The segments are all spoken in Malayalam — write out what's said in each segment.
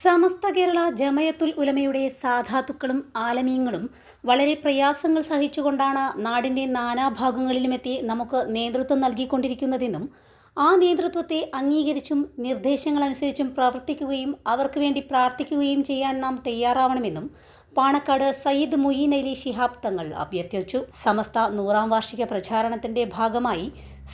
സമസ്ത കേരള ജമയത്തുൽ ഉലമയുടെ സാധാത്തുക്കളും ആലമീങ്ങളും വളരെ പ്രയാസങ്ങൾ സഹിച്ചുകൊണ്ടാണ് നാടിന്റെ നാനാഭാഗങ്ങളിലുമെത്തി നമുക്ക് നേതൃത്വം നൽകിക്കൊണ്ടിരിക്കുന്നതെന്നും ആ നേതൃത്വത്തെ അംഗീകരിച്ചും നിർദ്ദേശങ്ങളനുസരിച്ചും പ്രവർത്തിക്കുകയും അവർക്ക് വേണ്ടി പ്രാർത്ഥിക്കുകയും ചെയ്യാൻ നാം തയ്യാറാവണമെന്നും പാണക്കാട് സയ്യിദ് മുയീൻ അലി ശിഹാബ് തങ്ങൾ അഭ്യർത്ഥിച്ചു. സമസ്ത നൂറാം വാർഷിക പ്രചാരണത്തിന്റെ ഭാഗമായി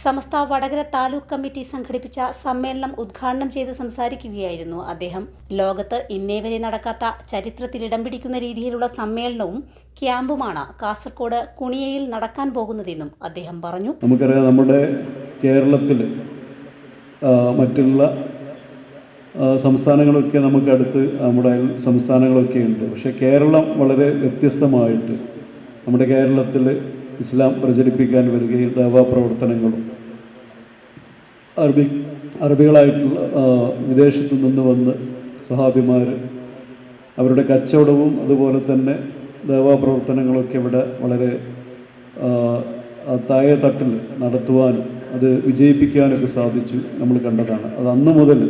സമസ്ത വടകര താലൂക്ക് കമ്മിറ്റി സംഘടിപ്പിച്ച സമ്മേളനം ഉദ്ഘാടനം ചെയ്ത് സംസാരിക്കുകയായിരുന്നു അദ്ദേഹം. ലോകത്ത് ഇന്നേവരെ നടക്കാത്ത ചരിത്രത്തിൽ ഇടം പിടിക്കുന്ന രീതിയിലുള്ള സമ്മേളനവും ക്യാമ്പുമാണ് കാസർകോട് കുണിയയിൽ നടക്കാൻ പോകുന്നതെന്നും അദ്ദേഹം പറഞ്ഞു. നമുക്കറിയാം നമ്മുടെ കേരളത്തിൽ മറ്റുള്ള സംസ്ഥാനങ്ങളൊക്കെ നമുക്ക് അടുത്ത് നമ്മുടെ സംസ്ഥാനങ്ങളൊക്കെ ഉണ്ട്. പക്ഷേ കേരളം വളരെ വ്യത്യസ്തമായിട്ട് നമ്മുടെ കേരളത്തിൽ ഇസ്ലാം പ്രചരിപ്പിക്കാൻ വരികയും ദാവാ പ്രവർത്തനങ്ങളും അറബി അറബികളായിട്ടുള്ള വിദേശത്ത് നിന്ന് വന്ന് സഹാബിമാർ അവരുടെ കച്ചവടവും അതുപോലെ തന്നെ ദേവാ പ്രവർത്തനങ്ങളൊക്കെ ഇവിടെ വളരെ താഴെ തട്ടിൽ നടത്തുവാനും അത് വിജയിപ്പിക്കാനൊക്കെ സാധിച്ചു നമ്മൾ കണ്ടതാണ്. അത് അന്ന് മുതൽ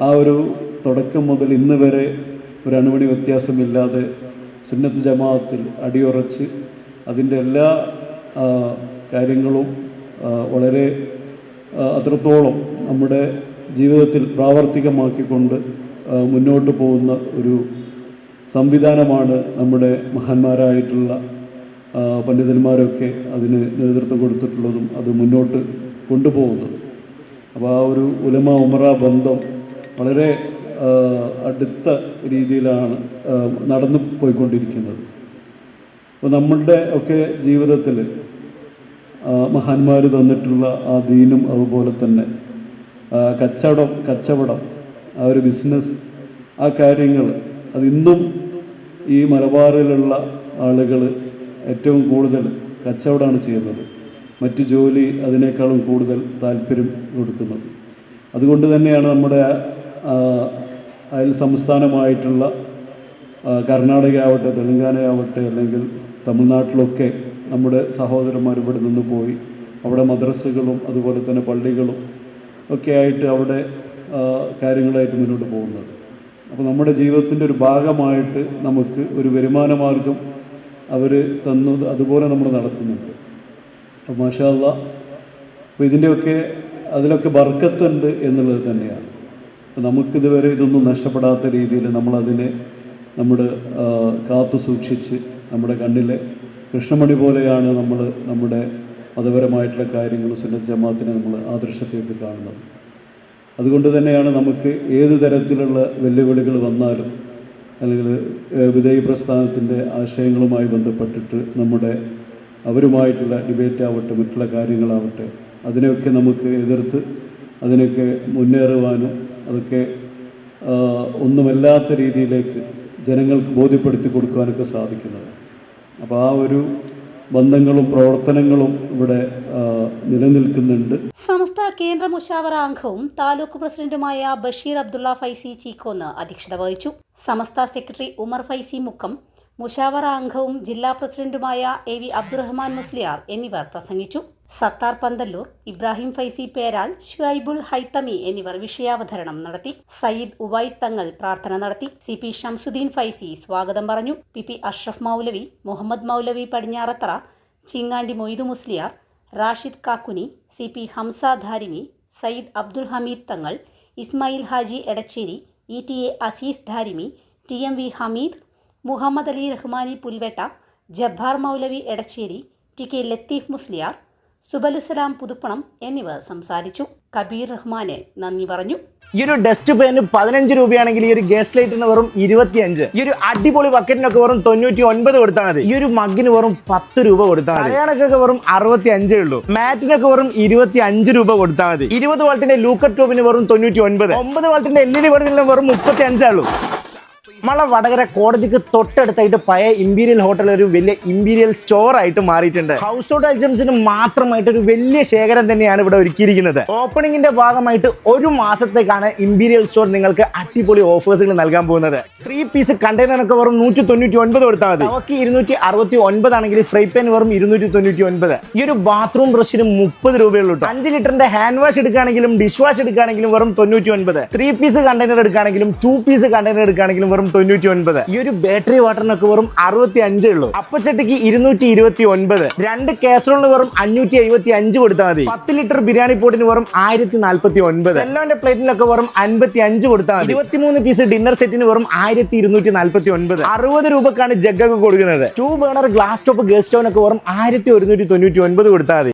ആ ഒരു തുടക്കം മുതൽ ഇന്ന് വരെ ഒരു അണുമണി വ്യത്യാസമില്ലാതെ സുന്നത്ത് ജമാഅത്തിൽ അടിയുറച്ച് അതിന്റെ എല്ലാ കാര്യങ്ങളും വളരെ അത്രത്തോളം നമ്മുടെ ജീവിതത്തിൽ പ്രാവർത്തികമാക്കിക്കൊണ്ട് മുന്നോട്ട് പോകുന്ന ഒരു സംവിധാനമാണ് നമ്മുടെ മഹാന്മാരായിട്ടുള്ള പണ്ഡിതന്മാരൊക്കെ അതിന് നേതൃത്വം കൊടുത്തിട്ടുള്ളതും അത് മുന്നോട്ട് കൊണ്ടുപോകുന്നത്. അപ്പോൾ ആ ഒരു ഉലമ ഉമറ ബന്ധം വളരെ അടുത്ത രീതിയിലാണ് നടന്നു പോയിക്കൊണ്ടിരിക്കുന്നത്. അപ്പോൾ നമ്മളുടെ ഒക്കെ ജീവിതത്തിൽ മഹാന്മാർ തന്നിട്ടുള്ള ആ ദീനും അതുപോലെ തന്നെ കച്ചവടം കച്ചവടം ആ ഒരു ബിസിനസ് ആ കാര്യങ്ങൾ അതിന്നും ഈ മലബാറിലുള്ള ആളുകൾ ഏറ്റവും കൂടുതൽ കച്ചവടമാണ് ചെയ്യുന്നത്. മറ്റു ജോലി അതിനേക്കാളും കൂടുതൽ താല്പര്യം കൊടുക്കുന്നത്. അതുകൊണ്ട് തന്നെയാണ് നമ്മുടെ അയൽ സംസ്ഥാനമായിട്ടുള്ള ആ, കർണാടക ആവട്ടെ തെലങ്കാന ആവട്ടെ അല്ലെങ്കിൽ തമിഴ്നാട്ടിലൊക്കെ നമ്മുടെ സഹോദരന്മാർ ഇവിടെ നിന്ന് പോയി അവിടെ മദ്രസകളും അതുപോലെ തന്നെ പള്ളികളും ഒക്കെ ആയിട്ട് അവിടെ കാര്യങ്ങളായിട്ട് മുന്നോട്ട് പോകുന്നത്. അപ്പോൾ നമ്മുടെ ജീവിതത്തിന്റെ ഒരു ഭാഗമായിട്ട് നമുക്ക് ഒരു വരുമാന മാർഗം അവർ തന്നത് അതുപോലെ നമ്മൾ നടത്തുന്നുണ്ട്. അപ്പോൾ മാഷാ അപ്പോൾ ഇതിന്റെയൊക്കെ അതിലൊക്കെ ബർക്കത്തുണ്ട് എന്നുള്ളത് തന്നെയാണ്. നമുക്കിതുവരെ ഇതൊന്നും നഷ്ടപ്പെടാത്ത രീതിയിൽ നമ്മളതിനെ നമ്മുടെ കാത്തു സൂക്ഷിച്ച് നമ്മുടെ കണ്ണിലെ കൃഷ്ണമണി പോലെയാണ് നമ്മൾ നമ്മുടെ മതപരമായിട്ടുള്ള കാര്യങ്ങൾ സുന്നത്ത് ജമാത്തിനെ നമ്മൾ ആദർശത്തെയൊക്കെ കാണുന്നത്. അതുകൊണ്ട് തന്നെയാണ് നമുക്ക് ഏത് തരത്തിലുള്ള വെല്ലുവിളികൾ വന്നാലും അല്ലെങ്കിൽ വിധേയ പ്രസ്ഥാനത്തിന്റെ ആശയങ്ങളുമായി ബന്ധപ്പെട്ടിട്ട് നമ്മുടെ അവരുമായിട്ടുള്ള ഡിബേറ്റ് ആവട്ടെ മറ്റുള്ള കാര്യങ്ങളാവട്ടെ അതിനെയൊക്കെ നമുക്ക് എതിർത്ത് അതിനൊക്കെ മുന്നേറുവാനും അതൊക്കെ ഒന്നുമല്ലാത്ത രീതിയിലേക്ക് ജനങ്ങൾക്ക് ബോധ്യപ്പെടുത്തി കൊടുക്കുവാനൊക്കെ സാധിക്കുന്നത്. അപ്പോൾ ആ ഒരു ബന്ധങ്ങളും പ്രവർത്തനങ്ങളും ഇവിടെ നിലനിൽക്കുന്നുണ്ട്. സമസ്ത കേന്ദ്ര മുഷാവറ അംഗവും താലൂക്ക് പ്രസിഡന്റുമായ ബഷീർ അബ്ദുള്ള ഫൈസി ചീക്കോന്ന് അധ്യക്ഷത വഹിച്ചു. സമസ്ത സെക്രട്ടറി ഉമർ ഫൈസി മുക്കം മുഷാവറ അംഗവും ജില്ലാ പ്രസിഡന്റുമായ എ വി അബ്ദുറഹ്മാൻ മുസ്ലിയാർ എന്നിവർ പ്രസംഗിച്ചു. സത്താർ പന്തല്ലൂർ ഇബ്രാഹിം ഫൈസി പേരാൽ ഷുഐബുൽ ഹൈത്തമി എന്നിവർ വിഷയാവതരണം നടത്തി. സയ്യിദ് ഉവൈസ് തങ്ങൾ പ്രാർത്ഥന നടത്തി. സി പി ഷംസുദ്ദീൻ ഫൈസി സ്വാഗതം പറഞ്ഞു. P P Ashraf Moulavi Muhammad Moulavi Padinjarathara Chingandi Moidu Musliyar Rashid Kakkuni C P Hamsa Darimi Sayyid Abdul Hameed Thangal Ismail Haji Edachery E T A Azeez Darimi T M V Hameed Muhammad Ali Rahmani Pulvetta Jabbar Moulavi Edachery T K Latheef Musliyar സുബലുസലാം Puthuppanam എന്നിവർ സംസാരിച്ചു. കബീർ റഹ്മാന് നന്ദി പറഞ്ഞു. ഈ ഒരു ഡസ്റ്റ് പേന് പതിനഞ്ച് രൂപയാണെങ്കിൽ ഈ ഒരു ഗ്യാസ് ലൈറ്റിന് വെറും ഇരുപത്തിയഞ്ച്. ഈ ഒരു അടിപൊളി ബക്കറ്റിനൊക്കെ വെറും തൊണ്ണൂറ്റി ഒൻപത് കൊടുത്താൽ മതി. ഈ ഒരു മഗ്ഗിന് വെറും പത്ത് രൂപ കൊടുത്താൽ മതി. കല്യാണക്കൊക്കെ വെറും അറുപത്തി അഞ്ചേ ഉള്ളൂ. മാറ്റിനൊക്കെ വെറും ഇരുപത്തി അഞ്ച് രൂപ കൊടുത്താൽ മതി. ഇരുപത് വോൾട്ടിന്റെ ലൂക്കർ ട്യൂബിന് വെറും തൊണ്ണൂറ്റി ഒൻപത് ഒമ്പത് വോൾട്ടിന്റെ എൽ ഇ ഡി വെറും മുപ്പത്തി അഞ്ചേ ഉള്ളൂ. നമ്മളെ വടകര കോടതിക്ക് തൊട്ടടുത്തായിട്ട് പഴയ ഇമ്പീരിയൽ ഹോട്ടൽ ഒരു വലിയ ഇമ്പീരിയൽ സ്റ്റോർ ആയിട്ട് മാറിയിട്ടുണ്ട്. ഹൗസ് ഹോൾഡ് ഐറ്റംസിന് മാത്രമായിട്ട് ഒരു വലിയ ശേഖരം തന്നെയാണ് ഇവിടെ ഒരുക്കിയിരിക്കുന്നത്. ഓപ്പണിംഗിന്റെ ഭാഗമായിട്ട് ഒരു മാസത്തേക്കാണ് ഇമ്പീരിയൽ സ്റ്റോർ നിങ്ങൾക്ക് അടിപൊളി ഓഫേഴ്സുകൾ നൽകാൻ പോകുന്നത്. ത്രീ പീസ് കണ്ടെയ്നർ ഒക്കെ വെറും നൂറ്റി തൊണ്ണൂറ്റി ഒൻപത് കൊടുത്താൽ മതി. അവർക്ക് ഇരുന്നൂറ്റി അറുപത്തി ഒൻപത് ആണെങ്കിൽ ഫ്രൈ പാൻ വെറും ഇരുന്നൂറ്റി തൊണ്ണൂറ്റി ഒൻപത് ഈ ഒരു ബാത്റൂം ബ്രഷിന് മുപ്പത് രൂപയുള്ളൂ. അഞ്ച് ലിറ്ററിന്റെ ഹാൻഡ് വാഷ് എടുക്കുകയാണെങ്കിലും ഡിഷ് വാഷ് എടുക്കുകയാണെങ്കിലും വെറും തൊണ്ണൂറ്റി ഒൻപത് ത്രീ പീസ് കണ്ടെയ്നർ എടുക്കുകയാണെങ്കിലും ടു പീസ് കണ്ടെയ്നർ എടുക്കുകയാണെങ്കിലും വെറും തൊണ്ണൂറ്റി ഒൻപത് ഈ ഒരു ബാറ്ററി വാട്ടറിനൊക്കെ വെറും അറുപത്തി അഞ്ചേ ഉള്ളൂ. അപ്പച്ചട്ടിക്ക് ഇരുന്നൂറ്റി ഇരുപത്തി ഒൻപത് രണ്ട് കാസറോളിന് വെറും അഞ്ഞൂറ്റി എഴുപത്തി അഞ്ച് കൊടുത്താൽ മതി. പത്ത് ലിറ്റർ ബിരിയാണി പോട്ടിന് വെറും ആയിരത്തി നാൽപ്പത്തി ഒൻപത് എല്ലാവരുടെ പ്ലേറ്റിനൊക്കെ വെറും അൻപത്തി അഞ്ച് കൊടുത്താൽ മതി. ഇരുപത്തിമൂന്ന് പീസ് ഡിന്നർ സെറ്റിന് വെറും ആയിരത്തി ഇരുന്നൂറ്റി നാൽപ്പത്തി ഒൻപത് അറുപത് രൂപക്കാണ് ജഗ്ഗൊക്കെ കൊടുക്കുന്നത്. Two burner glass top gas സ്റ്റോനൊക്കെ വെറും ആയിരത്തി ഒരുന്നൂറ്റി തൊണ്ണൂറ്റി ഒൻപത് കൊടുത്താൽ മതി.